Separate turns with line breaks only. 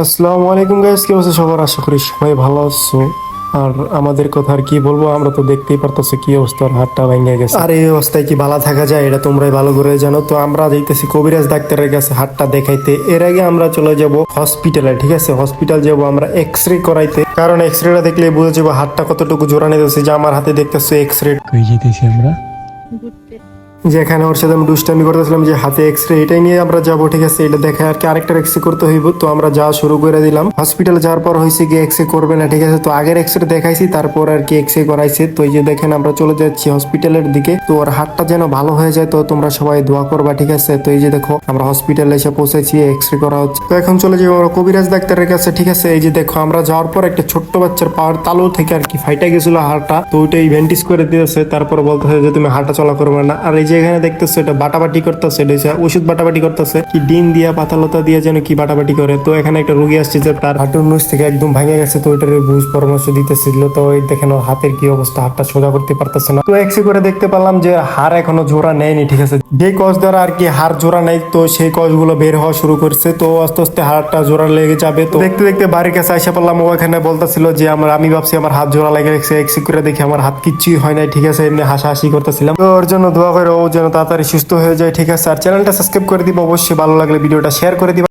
আসসালামু আলাইকুম গাইস কি অবস্থা সবার? আশা করি সবাই ভালো আছো। আর আমাদের কথা আর কি বলব আমরা তো দেখতেই পারতেছি কি অবস্থা হাতটা ভেঙে গেছে। আর এই অবস্থায় কি ভালো থাকা যায়? এটা তোমরাই ভালো করে জানো। তো আমরা যাইতেছি কবিরাজ ডাক্তারের কাছে হাতটা দেখাইতে। এর আগে আমরা চলে যাব হসপিটালে ঠিক আছে? হসপিটাল যাব আমরা এক্স রে করাইতে। কারণ এক্স রেটা দেখলে বুঝে যাব হাতটা কতটুকু জোড়া নিতেছে। যে আমার হাতে দেখতেছে এক্স রে
কই যেতেছি আমরা?
যেখানে ওর সাথে আমি দুষ্টামি করতেছিলাম যে হাতে এক্স রে এটাই নিয়ে আমরা যাব, ঠিক আছে? এটা দেখে আর কি আরেকটা এক্স রে করতে হইব। তো আমরা যাওয়া শুরু করে দিলাম। হসপিটালে যাওয়ার পর হয়েছে কি এক্স রে করবে না, ঠিক আছে? তো আগের এক্স রে দেখাইছি, তারপর আর কি এক্স রে করাইছে। তো এই যে দেখেন, আমরা চলে যাচ্ছি হসপিটালের দিকে। তো ওর হাতটা যেন ভালো হয়ে যায়, তো তোমরা সবাই দোয়া করবা, ঠিক আছে? তো এই যে দেখো, আমরা হসপিটালে এসে পৌঁছেছি এক্স রে করা হচ্ছে। তো এখন চলে যাব আমরা কবিরাজ ডাক্তারের কাছে, ঠিক আছে? এই যে দেখো, আমরা যাওয়ার পর একটা ছোট্ট বাচ্চার পাওয়ার তালু থেকে আর কি ফাইটা গেছিল হাড়টা। তো ওইটাই ভেন্টিস করে দিয়েছে, তারপর বলতেছে যে তুমি হাঁটা চলা করবে না। আর এই যে এখানে দেখতেছো এটা বাটাবাটি করতেছে, এটা ওষুধ বাটাবাটি করতেছে। কি ডিম দিয়া পাতালতা দিয়ে যেন কি বাটাবাটি করে। তো এখানে একটা রুগী আসছে যে তার হাঁটুর নুচ থেকে একদম ভেঙে গেছে, তো ওইটার বুঝ পরামর্শ দিতেছিল। তো ওই দেখেন হাতের কি অবস্থা, হাতটা সোজা করতে পারতেছে না। তো এক্সরে করে দেখতে পেলাম যে হাড় এখনও জোড়া নেয়নি, ঠিক আছে। যে কস দ্বারা আর কি হাড় জোড়া নেই, তো সেই কসগুলো বের হওয়া শুরু করছে। তো আস্তে আস্তে হাড়টা জোড়া লেগে যাবে। তো দেখতে দেখতে বাড়ির কাছে আসে পারলাম ও এখানে বলতেছিল যে আমার, আমি ভাবছি আমার হাত জোড়া লেগে গেছে এক্সরে করে দেখি আমার হাত কিচ্ছুই হয় নাই, ঠিক আছে, এমনি হাসাহাসি করতেছিলাম। তো ওর জন্য দোয়া করে যেন তাড়াতাড়ি সুস্থ হয়ে যায়, ঠিক আছে? আর চ্যানেলটা সাবস্ক্রাইব করে দিব, অবশ্যই ভালো লাগলে ভিডিওটা শেয়ার করে দিবা।